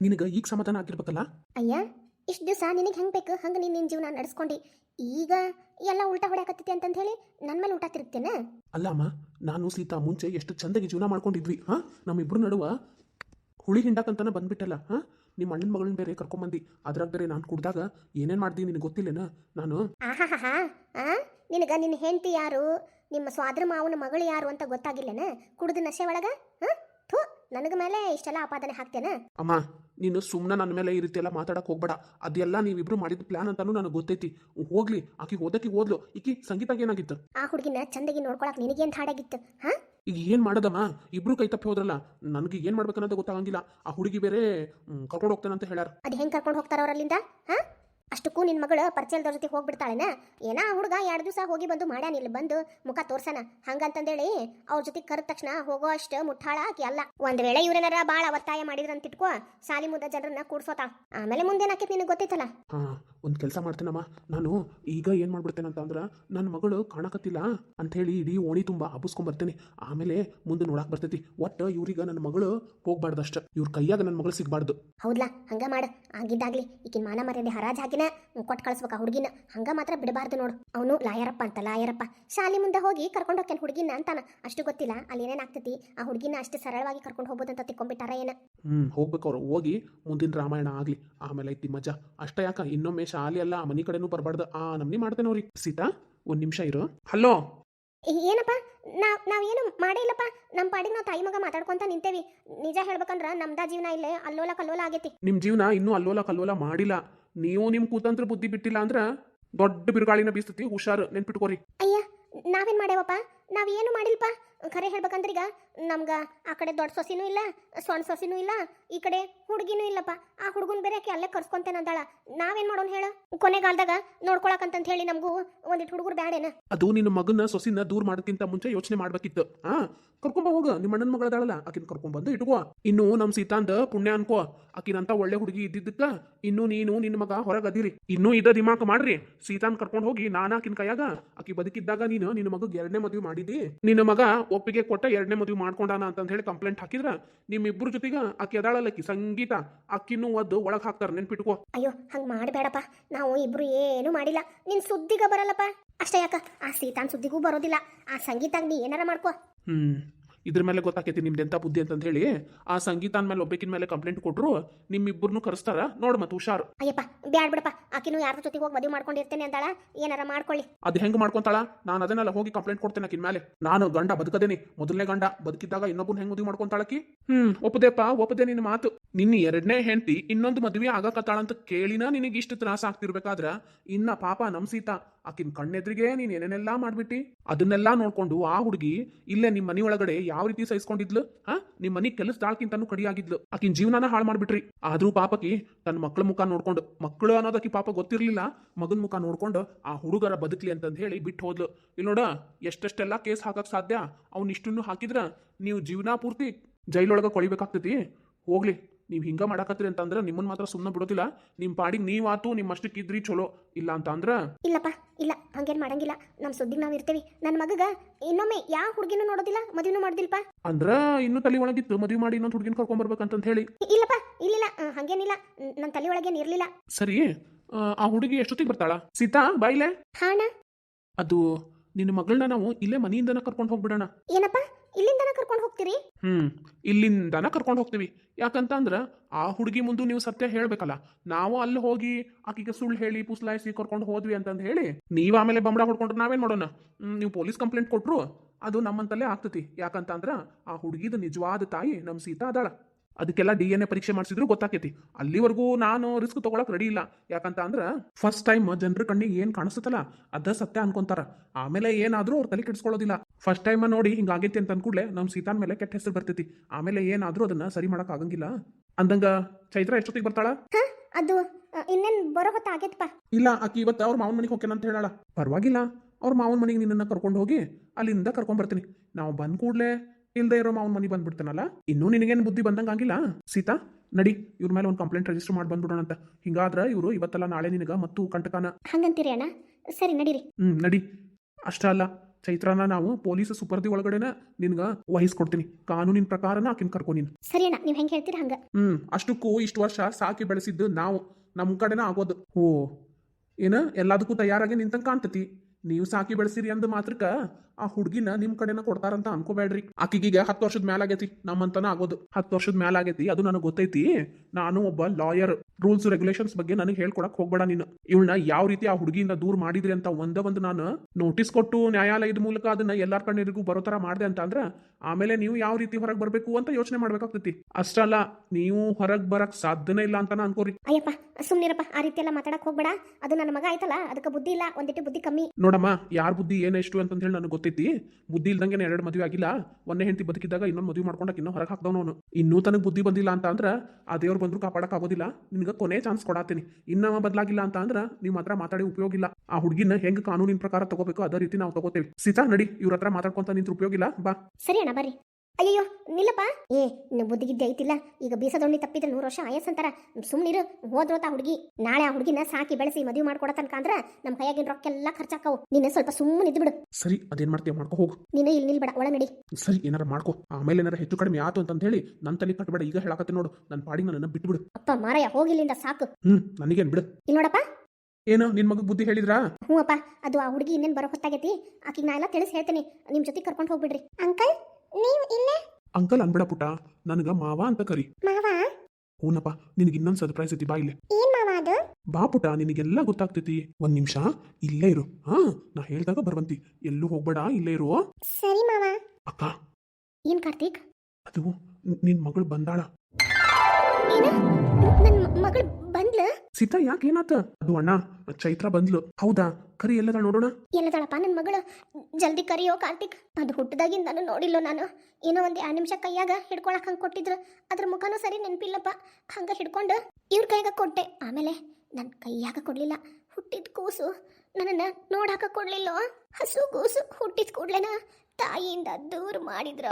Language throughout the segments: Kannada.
ನಿನಗೆ ಈಗ ಸಮಾಧಾನ ಆಗಿರ್ಬೇಕಲ್ಲ? ಅಯ್ಯ ಇಷ್ಟು ದಿವಸ ನಿನಗೆ ಹೆಂಗೆ ಬೇಕು ಹಂಗೆ ನೀನು ನಿನ್ನ ಜೀವನ ನಡೆಸ್ಕೊಂಡಿ. ಈಗ ಎಲ್ಲ ಉಲ್ಟಾ ಹೊಡ್ಯಾಕತ್ತೈತಿ ಅಂತ ಹೇಳಿ ನನ್ನ ಮೇಲೆ ಊಟ ತಿರುಗ್ತೇನೆ? ಅಲ್ಲ ಅಮ್ಮ ನಾನು ಸೀತಾ ಮುಂಚೆ ಎಷ್ಟು ಚಂದಾಗಿ ಜೀವನ ಮಾಡ್ಕೊಂಡಿದ್ವಿ ಹಾ? ನಮ್ಮಿಬ್ರು ನಡುವ ಹುಳಿ ಹಿಂಡಾಕಂತನ ಬಂದ್ಬಿಟ್ಟಲ್ಲ ಹಾಂ? ನಿಮ್ಮ ಅಣ್ಣನ ಮಗಳನ್ನ ಬೇರೆ ಕರ್ಕೊಂಬಂದಿ ಅದ್ರಾಗ ಬೇರೆ ನಾನು ಕುಡ್ದಾಗ ಏನೇನು ಮಾಡ್ದಿ ನಿನಗೆ ಗೊತ್ತಿಲ್ಲೇನ? ನಾನು ಆಹಾಹಾ ನಿನಗೆ ನಿನ್ನ ಹೆಂಡತಿ ಯಾರು? ನಿಮ್ಮ ಸ್ವಾದ್ರ ಮಾವನ ಮಗಳು ಯಾರು ಅಂತ ಗೊತ್ತಾಗಿಲ್ಲೇನ? ಕುಡಿದ ನಶೆ ಒಳಗ ಹಾ? ಥೂ ನನಗ ಮೇಲೆ ಇಷ್ಟೆಲ್ಲ ಆಪಾದನೆ ಹಾಕ್ತೇನೆ? ಅಮ್ಮ ನೀನು ಸುಮ್ಮನೆ ನನ್ನ ಮೇಲೆ ಈ ರೀತಿ ಎಲ್ಲ ಮಾತಾಡಕ್ಕೆ ಹೋಗ್ಬೇಡ. ಅದೆಲ್ಲ ನೀವಿಬ್ರು ಮಾಡಿದ ಪ್ಲಾನ್ ಅಂತಾನು ನನಗೆ ಗೊತ್ತೈತಿ. ಹೋಗ್ಲಿ. ಆಕಿ ಓದಕ್ಕೆ ಓದ್ಲು ಈಕಿ ಸಂಗೀತಾಗ ಏನಾಗಿತ್ತು? ಆ ಹುಡುಗಿನ ಚಂದಗಿ ನೋಡ್ಕೊಳಕ್ ನಿನಗೇನು ಹಾಡಾಗಿತ್ತು ಹಾ? ಈಗ ಏನು ಮಾಡೋದಮ್ಮ ಇಬ್ರು ಕೈ ತಪ್ಪಿ ಹೋದ್ರಲ್ಲ ನನಗೆ ಏನು ಮಾಡ್ಬೇಕನ್ನೋದು ಗೊತ್ತಾಗಂಗಿಲ್ಲ. ಆ ಹುಡುಗಿ ಬೇರೆ ಕರ್ಕೊಂಡು ಹೋಗ್ತಾನಂತ ಅಂತ ಹೇಳ್ಯಾರ. ಅದು ಹೆಂಗೆ ಕರ್ಕೊಂಡು ಹೋಗ್ತಾರ ಅವರಲ್ಲಿಂದ ಹಾಂ? ಅಷ್ಟಕ್ಕೂ ನಿನ್ನ ಮಗಳು ಪರಿಚಯದವ್ರ ಜೊತೆ ಹೋಗ್ಬಿಡ್ತಾಳೆನ? ಏನ ಹುಡುಗ ಎರಡು ದಿವಸ ಹೋಗಿ ಬಂದು ಮಾಡ್ಯಾನ ಇಲ್ಲಿ ಬಂದು ಮುಖ ತೋರ್ಸನ? ಹಂಗಂತಂದೇಳಿ ಅವ್ರ ಜೊತೆ ಕರೆದ ತಕ್ಷಣ ಹೋಗೋ ಅಷ್ಟು ಮುಟ್ಟಾಳ ಆಕಿ ಅಲ್ಲ. ಒಂದ್ ವೇಳೆ ಇವ್ರನಾರ ಬಾಳ ಒತ್ತಾಯ ಮಾಡಿದ್ರಂತಿಟ್ಕೋ, ಸಾಲಿ ಮುದ್ದ ಜನರನ್ನ ಕೂಡ್ಸೋತಾ ಆಮೇಲೆ ಮುಂದೇನಾಕೈತಿ ನಿನಗೆ ಗೊತ್ತೈತಲ್ಲ? ಒಂದು ಕೆಲಸ ಮಾಡ್ತೇನಮ್ಮ. ನಾನು ಈಗ ಏನು ಮಾಡ್ಬಿಡ್ತೇನೆ ಅಂತ ಅಂದ್ರೆ ನನ್ನ ಮಗಳು ಕಾಣಕತ್ತಿಲ್ಲ ಅಂಥೇಳಿ ಇಡೀ ಓಣಿ ತುಂಬ ಹಬ್ಬಿಸ್ಕೊಂಬರ್ತೇನೆ ಆಮೇಲೆ ಮುಂದೆ ನೋಡಕ್ಕೆ ಬರ್ತೈತಿ. ಒಟ್ಟು ಇವ್ರಿಗೆ ನನ್ನ ಮಗಳು ಹೋಗ್ಬಾರ್ದಷ್ಟ. ಇವ್ರ ಕೈಯಾಗ ನನ್ನ ಮಗಳು ಸಿಗಬಾರ್ದು. ಹೌದ್ಲಾ? ಹಂಗ ಮಾಡ. ಆಗಿದ್ದಾಗ್ಲಿ. ಈಕಿನ ಮಾನ ಮರ್ಯಾದೆ ಹರಾಜ್ ಹಾಕಿನ. ಕೊಟ್ಟು ಕಳಿಸ್ಬೇಕು ಆ ಹುಡುಗಿನ. ಹಂಗ ಮಾತ್ರ ಬಿಡಬಾರ್ದು ನೋಡು. ಅವನು ಲಾಯರಪ್ಪ ಅಂತ ಲಾಯರಪ್ಪ. ಶಾಲೆ ಮುಂದೆ ಹೋಗಿ ಕರ್ಕೊಂಡು ಹೋಗ್ಯಾನ ಹುಡುಗಿನ ಅಂತಾನ. ಅಷ್ಟು ಗೊತ್ತಿಲ್ಲ. ಅಲ್ಲಿ ಏನೇನಾಗ್ತೈತಿ ಆ ಹುಡುಗಿನ ಅಷ್ಟು ಸರಳವಾಗಿ ಕರ್ಕೊಂಡು ಹೋಗ್ಬೋದಂತ ತಿಕ್ಕೊಂಡ್ಬಿಟ್ಟಾರ ಏನ? ಹ್ಮ್ ಹೋಗ್ಬೇಕು ಅವ್ರು. ಹೋಗಿ ಮುಂದಿನ ರಾಮಾಯಣ ಆಗಲಿ. ಆಮೇಲೆ ಐತಿ ಮಜಾ. ಅಷ್ಟ ಯಾಕ? ಇನ್ನೊಮ್ಮೆ ಶಾಲೆ ಅಲ್ಲ ಮನಿ ಕಡೆನೂ ಬರಬಾರ್ದು. ಆ ನಮ್ನಿ ಮಾಡ್ತೇನೆ ಅವ್ರಿಗೆ. ಸೀತಾ ಒಂದ್ ನಿಮಿಷ ಇರು. ಹಲೋ? ಏನಪ್ಪ? ನಾವ್ ನಾವೇನು ಮಾಡೇ ಇಲ್ಲಪ್ಪ. ನಮ್ಮ ಪಾಡಿಗೆ ನಾವು ತಾಯಿ ಮಗ ಮಾತಾಡ್ಕೊಂತ ನಿಂತೇವಿ. ನಿಜ ಹೇಳ್ಬೇಕಂದ್ರ ನಮ್ದ ಜೀವನ ಇಲ್ಲೇ ಅಲ್ಲೋಲ ಕಲ್ಲೋಲ ಆಗೈತಿ. ನಿಮ್ ಜೀವನ ಇನ್ನೂ ಅಲ್ಲೋಲ ಕಲ್ಲೋಲ ಮಾಡಿಲ್ಲ. ನೀವು ನಿಮ್ ಕೂತಂತ್ರ ಬುದ್ಧಿ ಬಿಟ್ಟಿಲ್ಲ ಅಂದ್ರ ದೊಡ್ಡ ಬಿರುಗಾಳಿನ ಬೀಸ್ತತಿ ಹುಷಾರು ನೆನ್ಪಿಟ್ಕೋರಿ. ಅಯ್ಯ ನಾವೇನ್ ಮಾಡೇವಪ್ಪ ನಾವೇನು ಮಾಡಿಲ್ಪ? ಖರೆ ಹೇಳ್ಬೇಕಂದ್ರೆ ಈಗ ನಮ್ಗೆ ಆ ಕಡೆ ದೊಡ್ಡ ಸೊಸಿನೂ ಇಲ್ಲ, ಸಣ್ಣ ಸೊಸಿನೂ ಇಲ್ಲ, ಈ ಕಡೆ ಹುಡುಗಿನೂ ಇಲ್ಲಪ್ಪ. ಆ ಹುಡುಗನ್ ಬೇರೆ ಆಕೆ ಅಲ್ಲೇ ಕರ್ಸ್ಕೊಂತೇನೆ ಅಂದಾಳ? ನಾವೇನ್ ಮಾಡೋಣ ಹೇಳ? ಕೊನೆಗಾಲದಾಗ ನೋಡ್ಕೊಳಕಂತಂತ ಹೇಳಿ ನಮಗೂ ಒಂದಿಟ್ಟು ಹುಡುಗರು ಬ್ಯಾಡೇನ. ಅದು ನಿನ್ನ ಮಗನ ಸೊಸಿನ ದೂರ ಮಾಡೋಕ್ಕಿಂತ ಮುಂಚೆ ಯೋಚನೆ ಮಾಡ್ಬೇಕಿತ್ತು. ಆ ಕರ್ಕೊಂಬ ಹೋಗ ನಿಮ್ಮ ಅಣ್ಣನ ಮಗಳದಾಳಲ್ಲ, ಆಕಿನ ಕರ್ಕೊಂಬಂದು ಇಟ್ಕೋ. ಇನ್ನು ನಮ್ಮ ಸೀತಾಂದ ಪುಣ್ಯ ಅನ್ಕೋ. ಆಕಿನಂತ ಒಳ್ಳೆ ಹುಡುಗಿ ಇದ್ದಿದ್ದಕ್ಕ, ಇನ್ನು ನೀನು ನಿನ್ನ ಮಗ ಹೊರಗೆ ಅದಿರಿ. ಇನ್ನೂ ಇದ ದಿಮಾಕ್ ಮಾಡ್ರಿ. ಸೀತಾನ್ ಕರ್ಕೊಂಡು ಹೋಗಿ ನಾನು ಆಕಿನ ಕೈಯಾಗ, ಆಕಿ ಬದುಕಿದ್ದಾಗ ನೀನು ನಿನ್ನ ಮಗಗೆ ಎರಡನೇ ಮದುವೆ ಮಾಡಿದಿ? ನಿನ್ನ ಮಗ ಒಪ್ಪಿಗೆ ಕೊಟ್ಟ ಎರಡನೇ ಮದುವೆ ಮಾಡ್ಕೊಂಡಾನ ಅಂತ ಹೇಳಿ ಕಂಪ್ಲೇಂಟ್ ಹಾಕಿದ್ರ? ನಿಮ್ಮಿಬ್ರು ಜೊತೆಗ ಆಕಿ ಅದಾಳಲ್ಲ ಆಕಿ ಸಂಗೀತ. ಆಕಿನೂ ಒದ್ದು ಒಳಗೆ ಹಾಕ್ತಾರ ನೆನ್ಪಿಟ್ಕೋ. ಅಯ್ಯೋ ಹಂಗ್ ಮಾಡಬೇಡಪ್ಪ. ನಾವು ಇಬ್ರು ಏನು ಮಾಡಿಲ್ಲ. ನಿನ್ ಸುದ್ದಿಗ ಬರಲ್ಲಪ್ಪ. ಅಷ್ಟೇ ಯಾಕ? ಆ ಸೀತಾನ್ ಸುದ್ದಿಗೂ ಬರೋದಿಲ್ಲ. ಆ ಸಂಗೀತ ನೀ ಏನಾರ ಮಾಡ್ಕೋ. ಹ್ಮ್. ಇದ್ರ ಮೇಲೆ ಗೊತ್ತಾಕೈತಿ ನಿಮ್ದು ಎಂತ ಬುದ್ಧಿ ಅಂತ ಹೇಳಿ ಆ ಸಂಗೀತ ಮೇಲೆ ಒಬ್ಬಕಿನ ಮೇಲೆ ಕಂಪ್ಲೇಂಟ್ ಕೊಟ್ರು ನಿಮ್ಮಿಬ್ಬರನ್ನು ಕರೆಸ್ತಾರ. ನೋಡ್ ಮತ್ತೆ ಹುಷಾರು. ಅಯ್ಯಪ್ಪ ಬ್ಯಾಡ್ ಬಿಡಪ್ಪ. ಆಕಿನೂ ಯಾರ ಜೊತೆಗೆ ಹೋಗಿ ಮದುವೆ ಮಾಡ್ಕೊಂಡಿರ್ತೇನೆ ಅಂದಾಳ. ಏನಾರ ಮಾಡ್ಕೊಳ್ಳಿ. ಅದು ಹೆಂಗ್ ಮಾಡ್ಕೊಂತಾಳ? ನಾನು ಅದನ್ನೆಲ್ಲ ಹೋಗಿ ಕಂಪ್ಲೇಂಟ್ ಕೊಡ್ತೇನೆ ಆಕಿನ ಮೇಲೆ. ನಾನು ಗಂಡ ಬದುಕದೇನಿ. ಮೊದಲನೇ ಗಂಡ ಬದುಕಿದ್ದಾಗ ಇನ್ನೊಬ್ಬನ ಹೆಂಗ್ ಮದುವೆ ಮಾಡ್ಕೊಂತಾಳಕಿ ಹ್ಮ್ ಒಪ್ಪದೇಪ್ಪ ಒಪ್ಪದೆ ನಿನ್ನ ಮಾತು. ನಿನ್ನ ಎರಡನೇ ಹೆಂಡತಿ ಇನ್ನೊಂದು ಮದುವೆ ಆಗಕತ್ತಾಳ ಅಂತ ಕೇಳಿನ ನಿನಗೆ ಇಷ್ಟು ತ್ರಾಸ ಆಗ್ತಿರ್ಬೇಕಾದ್ರ ಇನ್ನ ಪಾಪ ನಮ್ ಸೀತಾ. ಆಕಿನ ಕಣ್ಣೆದ್ರಿಗೆ ನೀನ್ ಏನೇನೆಲ್ಲಾ ಮಾಡ್ಬಿಟ್ಟಿ? ಅದನ್ನೆಲ್ಲಾ ನೋಡ್ಕೊಂಡು ಆ ಹುಡುಗಿ ಇಲ್ಲೇ ನಿಮ್ ಮನಿ ಒಳಗಡೆ ಯಾವ ರೀತಿ ಸಹಿಸ್ಕೊಂಡಿದ್ಲು? ಹಾ? ನಿಮ್ ಮನಿ ಕೆಲಸದಾಳ್ಕಿಂತನೂ ಕಡಿಯಾಗಿದ್ಲು. ಆಕಿನ ಜೀವನನ ಹಾಳು ಮಾಡ್ಬಿಟ್ರಿ. ಆದ್ರೂ ಪಾಪಕಿ ತನ್ನ ಮಕ್ಕಳ ಮುಖ ನೋಡ್ಕೊಂಡು ಮಕ್ಕಳು ಅನ್ನೋದಕ್ಕೆ ಪಾಪ ಗೊತ್ತಿರ್ಲಿಲ್ಲ, ಮಗನ ಮುಖ ನೋಡ್ಕೊಂಡು ಆ ಹುಡುಗರ ಬದುಕ್ಲಿ ಅಂತಂದ್ ಹೇಳಿ ಬಿಟ್ಟು ಹೋದ್ಲು. ಇಲ್ಲಿ ನೋಡ, ಎಷ್ಟೆಷ್ಟೆಲ್ಲ ಕೇಸ್ ಹಾಕಕ್ ಸಾಧ್ಯ? ಅವ್ನ ಇಷ್ಟನ್ನು ಹಾಕಿದ್ರ ನೀವು ಜೀವನ ಪೂರ್ತಿ ಜೈಲೊಳಗ ಕೊಳಿಬೇಕಾಗ್ತತಿ. ಹೋಗ್ಲಿ. ನೀವು ಹಿಂಗ ಮಾಡಾಕತ್ತೀರಿ ಅಂತಂದ್ರೆ ನಿಮ್ಮನ್ನ ಮಾತ್ರ ಸುಮ್ಮನೆ ಬಿಡೋದಿಲ್ಲ. ನಿಮ್ಮ ಪಾಡಿಗೆ ನೀವಾತು ನಿಮ್ಮ ಅಷ್ಟಕ್ಕಿದ್ರಿ ಚಲೋ ಇಲ್ಲ ಅಂತ ಅಂದ್ರೆ ಇಲ್ಲಪ್ಪ ಇಲ್ಲ ಹಂಗೇನ್ ಮಾಡಂಗಿಲ್ಲ. ನಮ್ಮ ಸುದ್ದಿಗೆ ನಾವು ಇರ್ತೀವಿ. ನನ್ನ ಮಗಗ ಇನ್ನೊಮ್ಮೆ ಯಾವ ಹುಡುಗಿನೂ ನೋಡೋದಿಲ್ಲ ಮದುವೆನೂ ಮಾಡ್ದಿಲ್ಪ? ಅಂದ್ರ ಇನ್ನೂ ತಲೆ ಒಳಗಿತ್ತು ಮದುವೆ ಮಾಡಿ ಇನ್ನೊಂದು ಹುಡುಗಿನ ಕರ್ಕೊಂಡ್ ಅಂತ ಹೇಳಿ. ಇಲ್ಲಪ್ಪ ಇಲ್ಲಿಲ್ಲ ಹಂಗೇನಿಲ್ಲ. ನನ್ನ ತಲೆ ಒಳಗೇನು ಇರಲಿಲ್ಲ. ಸರಿ ಆ, ಆ ಹುಡುಗಿ ಎಷ್ಟೊತ್ತಿಗೆ ಬರ್ತಾಳ? ಸೀತಾ ಬಾಯಿಲೆ ಹಾಣ? ಅದು ನಿನ್ನ ಮಗಳನ್ನ ನಾವು ಇಲ್ಲೇ ಮನೆಯಿಂದನ ಕರ್ಕೊಂಡು ಹೋಗ್ಬಿಡೋಣ. ಏನಪ್ಪ? ಇಲ್ಲಿಂದನ ಕರ್ಕೊಂಡು ಹೋಗ್ತೀರಿ? ಹ್ಮ್, ಇಲ್ಲಿಂದನ ಕರ್ಕೊಂಡು ಹೋಗ್ತೀವಿ. ಯಾಕಂತ ಅಂದ್ರ ಆ ಹುಡುಗಿ ಮುಂದೆ ನೀವು ಸತ್ಯ ಹೇಳ್ಬೇಕಲ್ಲ. ನಾವು ಅಲ್ಲಿ ಹೋಗಿ ಆಕಿಗೆ ಸುಳ್ಳು ಹೇಳಿ, ಪುಸ್ಲಾಯಿಸಿ ಕರ್ಕೊಂಡು ಹೋದ್ವಿ ಅಂತಂದು ಹೇಳಿ, ನೀವು ಆಮೇಲೆ ಬಂಬಡ ಹೊಡ್ಕೊಂಡ್ರೆ ನಾವೇನ್ ಮಾಡೋಣ? ನೀವು ಪೊಲೀಸ್ ಕಂಪ್ಲೇಂಟ್ ಕೊಟ್ರು ಅದು ನಮ್ಮಂತಲ್ಲೇ ಆಗ್ತತಿ. ಯಾಕಂತ ಅಂದ್ರ ಆ ಹುಡುಗಿದ ನಿಜವಾದ ತಾಯಿ ನಮ್ಮ ಸೀತಾ ಅದಾಳ. ಅದಕ್ಕೆಲ್ಲ ಡಿ ಎನ್ ಎ ಪರೀಕ್ಷೆ ಮಾಡಿಸಿದ್ರು ಗೊತ್ತಾಕೈತಿ. ಅಲ್ಲಿವರೆಗೂ ನಾನು ರಿಸ್ಕ್ ತಗೊಳಕ್ ರೆಡಿ ಇಲ್ಲ. ಯಾಕಂತ ಅಂದ್ರೆ ಫಸ್ಟ್ ಟೈಮ್ ಜನರ ಕಣ್ಣಿಗೆ ಏನ್ ಕಾಣಿಸುತ್ತಲ್ಲ ಅದ ಸತ್ಯ ಅನ್ಕೊಂತಾರ. ಆಮೇಲೆ ಏನಾದರೂ ಅವ್ರ ತಲೆ ಕೆಡಿಸ್ಕೊಳ್ಳೋದಿಲ್ಲ. ಫಸ್ಟ್ ಟೈಮ್ ನೋಡಿ ಹಿಂಗಾಗೈತಿ ಅಂತ ಅನ್ಕೂಡ್ಲೆ ನಮ್ಮ ಸೀತಾನ್ ಮೇಲೆ ಕೆಟ್ಟ ಹೆಸರು ಬರ್ತೈತಿ. ಆಮೇಲೆ ಏನಾದರೂ ಅದನ್ನ ಸರಿ ಮಾಡಕ್ ಆಗಂಗಿಲ್ಲ. ಅಂದಂಗ ಚೈತ್ರ ಎಷ್ಟೊತ್ತಿಗೆ ಬರ್ತಾಳ? ಅದು ಇನ್ನೇನು ಬರೋ ಹೊತ್ತ ಆಗೈತಪ್ಪ. ಇಲ್ಲ ಆಕಿ ಇವತ್ತು ಅವ್ರ ಮಾವನ ಮನೆಗೆ ಹೋಗ್ಯಾನ ಅಂತ ಹೇಳಾಳ. ಪರವಾಗಿಲ್ಲ. ಅವ್ರ ಮಾವನ ಮನೆಗೆ ನಿನ್ನನ್ನು ಕರ್ಕೊಂಡು ಹೋಗಿ ಅಲ್ಲಿಂದ ಕರ್ಕೊಂಡ್ ಬರ್ತೀನಿ. ನಾವು ಬಂದ್ ಕೂಡ್ಲೆ ಇಲ್ದೇ ಇರೋ ಮಾವನ್ ಮನಿ ಬಂದ್ಬಿಡ್ತಾನಾ ಇನ್ನೂ ನಿನಗೇನು ಬುದ್ಧಿ ಬಂದಂಗ ಆಗಿಲ್ಲ? ಸೀತಾ ನಡಿ ಇವ್ರ ಮೇಲೆ ಒಂದು ಕಂಪ್ಲೇಂಟ್ ರಿಜಿಸ್ಟರ್ ಮಾಡಿ ಬಂದ್ಬಿಡೋಣ ಅಂತ ಹಿಂಗಾದ್ರ ಇವರು ಇವತ್ತಲ್ಲ ನಾಳೆ ನಿನಗ ಮತ್ತು ಕಂಟಕನ. ಹಂಗಂತೀರಿ ಅಣ್ಣ? ಸರಿ ನಡೀರಿ. ಹ್ಮ್ ನಡಿ. ಅಷ್ಟ ಅಲ್ಲ ಚೈತ್ರನ ನಾವು ಪೊಲೀಸ್ ಸುಪರ್ದಿ ಒಳಗಡೆನ ನಿನ್ಗ ವಹಿಸ್ಕೊಡ್ತೀನಿ. ಕಾನೂನಿನ ಪ್ರಕಾರನ ಆಕಿನ ಕರ್ಕೊ ನೀನು. ಸರಿ ಅಣ್ಣ ನೀವು ಹೆಂಗೆ ಹೇಳ್ತೀರಿ ಹಂಗ? ಹ್ಮ್ ಅಷ್ಟಕ್ಕೂ ಇಷ್ಟು ವರ್ಷ ಸಾಕಿ ಬೆಳೆಸಿದ್ದು ನಾವು ನಮ್ಮ ಕಡೆನ ಆಗೋದು. ಓ ಏನ ಎಲ್ಲದಕ್ಕೂ ತಯಾರಾಗಿ ನಿಂತಂಗ ಕಾಣ್ತತಿ. ನೀವು ಸಾಕಿ ಬೆಳೆಸಿರಿ ಅಂದ ಮಾತ್ರಕ್ಕ ಆ ಹುಡುಗಿನ ನಿಮ್ ಕಡೆನ ಕೊಡ್ತಾರಂತ ಅನ್ಕೋಬೇಡ್ರಿ. ಆಕಿಗೀಗ ಹತ್ತು ವರ್ಷದ ಮ್ಯಾಲಾಗೈತಿ ನಮ್ಮಂತನ ಆಗೋದು. ಹತ್ತು ವರ್ಷದ ಮ್ಯಾಲಾಗೈತಿ ಅದು ನನಗೆ ಗೊತ್ತೈತಿ. ನಾನು ಒಬ್ಬ ಲಾಯರ್. ರೂಲ್ಸ್ ರೆಗ್ಯುಲೇಷನ್ಸ್ ಬಗ್ಗೆ ನನಗೆ ಹೇಳ್ಕೊಡಕ್ ಹೋಗ್ಬೇಡ ನೀನು. ಇವಳನ್ನ ಯಾವ ರೀತಿ ಆ ಹುಡುಗಿಯಿಂದ ದೂರ ಮಾಡಿದ್ರಿ ಅಂತ ಒಂದ ಒಂದು ನಾನು ನೋಟಿಸ್ ಕೊಟ್ಟು ನ್ಯಾಯಾಲಯದ ಮೂಲಕ ಅದನ್ನ ಎಲ್ಲಾರ ಕಣ್ಣಿರಿಗೂ ಬರೋ ತರ ಮಾಡಿದೆ ಅಂತ ಅಂದ್ರ ಆಮೇಲೆ ನೀವು ಯಾವ ರೀತಿ ಹೊರಗೆ ಬರಬೇಕು ಅಂತ ಯೋಚನೆ ಮಾಡ್ಬೇಕಾಗ್ತೈತಿ. ಅಷ್ಟಲ್ಲ ನೀವು ಹೊರಗೆ ಬರಕ್ ಸಾಧ್ಯನೇ ಇಲ್ಲ ಅಂತ ಅನ್ಕೋರಿ. ಅಯ್ಯಪ್ಪ ಸುಮ್ನಿರಪ್ಪ ಆ ರೀತಿ ಎಲ್ಲ ಮಾತಾಡಕ್ ಹೋಗ್ಬೇಡ. ಅದು ನನ್ನ ಮಗ ಆಯ್ತಲ್ಲ ಅದಕ್ಕೆ ಬುದ್ಧಿ ಇಲ್ಲ ಒಂದಿಟ್ಟು ಬುದ್ಧಿ ಕಮ್ಮಿ. ನೋಡಮ್ಮ ಯಾರ ಬುದ್ಧಿ ಏನೆಷ್ಟು ಅಂತ ಹೇಳಿ ನನಗೆ ಗೊತ್ತೈತಿ ಬುದ್ಧಿ ಇಲ್ದಂಗೆ ಎರಡು ಮದುವೆ ಆಗಿಲ್ಲ. ಒಂದೇ ಹೆಂಡತಿ ಬದುಕಿದ್ದಾಗ ಇನ್ನೊಂದು ಮದುವೆ ಮಾಡ್ಕೊಂಡಾಗ ಇನ್ನೂ ಹೊರಗೆ ಹಾಕ್ದವನು ಇನ್ನೂ ತನಗೆ ಬುದ್ಧಿ ಬಂದಿಲ್ಲ ಅಂತ ಅಂದ್ರೆ ಆ ದೇವ್ರು ಬಂದ್ರು ಕಾಪಾಡಕ್ ಆಗೋದಿಲ್ಲ ನಿನ್ಗೆ ಕೊನೆ ಚಾನ್ಸ್ ಕೊಡಾತೀನಿ ಇನ್ನವ ಬದಲಾಗಿಲ್ಲ ಅಂತ ಅಂದ್ರೆ ನೀವು ಮಾತ್ರ ಮಾತಾಡಿ ಉಪಯೋಗ ಇಲ್ಲ. ಆ ಹುಡುಗಿನ ಹೆಂಗ್ ಕಾನೂನಿನ ಪ್ರಕಾರ ತಗೋಬೇಕು ಅದೇ ರೀತಿ ನಾವು ತಗೋತೇವೆ. ಸೀತಾ, ನಡಿ, ಇವ್ರ ಹತ್ರ ಮಾತಾಡ್ಕೊಂತ ನಿಂತು ಉಪಯೋಗ ಇಲ್ಲ. ಬಾ. ಸರಿ ಅಣ್ಣ, ಬರ್ರಿ. ಅಯ್ಯಯ್ಯೋ ನಿಲ್ಲಪ್ಪ. ಏ ನಿನ್ನ ಬುದ್ಧಿಗಿದ್ದೆ ಐತಿಲ್ಲ. ಈಗ ಬೀಸದೊಣ್ಣಿ ತಪ್ಪಿದ್ರೆ ನೂರು ವರ್ಷ ಆಯಸ್ ಅಂತಾರ. ಸುಮ್ನಿರು ಹೋದ್ರೋತ ಹುಡುಗಿ. ನಾಳೆ ಆ ಹುಡುಗಿನ ಸಾಕಿ ಬೆಳೆಸಿ ಮದುವೆ ಮಾಡ್ಕೊಡ ತನಕ ಅಂದ್ರ ನಮ್ಮ ಕೈಯಾಗಿನ ರೊಕ್ಕೆಲ್ಲ ಖರ್ಚಾಕವು ನಿನ್ನ ಸ್ವಲ್ಪ ಸುಮ್ಮನೆ ಇದ್ ಬಿಡು ಸರಿ ಅದೇನ್ ಮಾಡ್ತೀಯ? ಮಾಡ್ಕೋ ಹೋಗು. ನೀನು ಇಲ್ಲಿ ನಿಲ್ಬೇಡ ಒಳ ನಡಿ. ಸರಿ ಏನಾರ ಮಾಡ್ಕೋ. ಆಮೇಲೆ ಏನಾರ ಹೆಚ್ಚು ಕಡಿಮೆ ಆತು ಅಂತ ಹೇಳಿ ನನ್ನ ತಲೆ ಕಟ್ಬೇಡ ಈಗ ಹೇಳಾಕತ್ತೆ ನೋಡು. ನನ್ನ ಪಾಡಿ ನನ್ನ ಬಿಟ್ಬಿಡು. ಅಪ್ಪ ಮಾರಯ್ಯ ಹೋಗಿಲ್ಲಿಂದ ಸಾಕು. ಹ್ಮ್ ನನಗೇನ್ ಬಿಡು. ಇಲ್ಲಿ ನೋಡಪ್ಪ. ಏನು ನಿನ್ ಮಗ ಬುದ್ಧಿ ಹೇಳಿದ್ರಾ? ಹ್ಞೂ ಅಪ್ಪ ಅದು ಆ ಹುಡುಗಿ ಇನ್ನೇನು ಬರೋ ಹೊತ್ತಾಗೈತಿ. ಆಕಿಗೆ ನಾ ಎಲ್ಲ ತಿಳಿಸಿ ಹೇಳ್ತೀನಿ. ನಿಮ್ಮ ಜೊತೆ ಕರ್ಕೊಂಡು ಹೋಗ್ಬಿಡ್ರಿ. ಅಂಕಲ್ ನೀವು ಇಲ್ಲ? ಅಂಕಲ್ ಅನ್ಬೇಡ ಪುಟ್ಟ ನನಗ ಮಾವ ಅಂತ ಕರಿ. ಮಾವ? ಹೂನಪ್ಪ ನಿನಗೆ ಇನ್ನೊಂದು ಸರ್ಪ್ರೈಸ್ ಐತಿ ಬಾ ಇಲ್ಲಿ. ಏನ್ ಮಾವ ಅದು? ಬಾ ಪುಟ ನಿನಗೆಲ್ಲ ಗೊತ್ತಾಗ್ತೈತಿ. ಒಂದ್ ನಿಮಿಷ ಇಲ್ಲೇ ಇರು. ಹಾ ನಾ ಹೇಳ್ದಾಗ ಬರ್ವಂತಿ. ಎಲ್ಲೂ ಹೋಗ್ಬೇಡ ಇಲ್ಲೇ ಇರು. ಸರಿ ಮಾವ. ಅಕ್ಕ. ಏನ್ ಕಾರ್ತಿಕ್? ಅದು ನಿನ್ ಮಗಳು ಬಂದಾಳ. ಏನ? ಮಗಳು ಸೀತಾ ಯಾಕೆ ಏನಾತ? ಅದು ಅಣ್ಣ ಚೈತ್ರ ಬಂದ್ಲು. ಹೌದಾ? ಕರಿ ಎಲ್ಲದ ನೋಡೋಣ. ಎಲ್ಲದಳಪ್ಪ ನನ್ನ ಮಗಳು? ಜಲ್ದಿ ಕರಿಯೋ ಕಾರ್ತಿಕ್. ಅದು ಹುಟ್ಟದಾಗಿಂದ ನಾನು ನೋಡಿಲ್ಲ ನಾನು. ಏನೋ ಒಂದು ಎರಡು ನಿಮಿಷ ಕೈಯಾಗ ಹಿಡ್ಕೊಳಕ್ ಹಂಗ ಕೊಟ್ಟಿದ್ರು. ಅದ್ರ ಮುಖನೂ ಸರಿ ನೆನಪಿಲ್ಲಪ್ಪ. ಹಂಗ ಹಿಡ್ಕೊಂಡು ಇವ್ರ ಕೈಯಾಗ ಕೊಟ್ಟೆ. ಆಮೇಲೆ ನನ್ನ ಕೈಯಾಗ ಕೊಡ್ಲಿಲ್ಲ. ಹುಟ್ಟಿದ ಕೂಸು. ನನ್ನನ್ನು ನೋಡಾಕ ಕೊಡ್ಲಿಲ್ಲ? ಹಸು ಕೂಸು ಹುಟ್ಟಿದ ಕೂಡ್ಲೆನ ತಾಯಿಯಿಂದ ದೂರ ಮಾಡಿದ್ರ?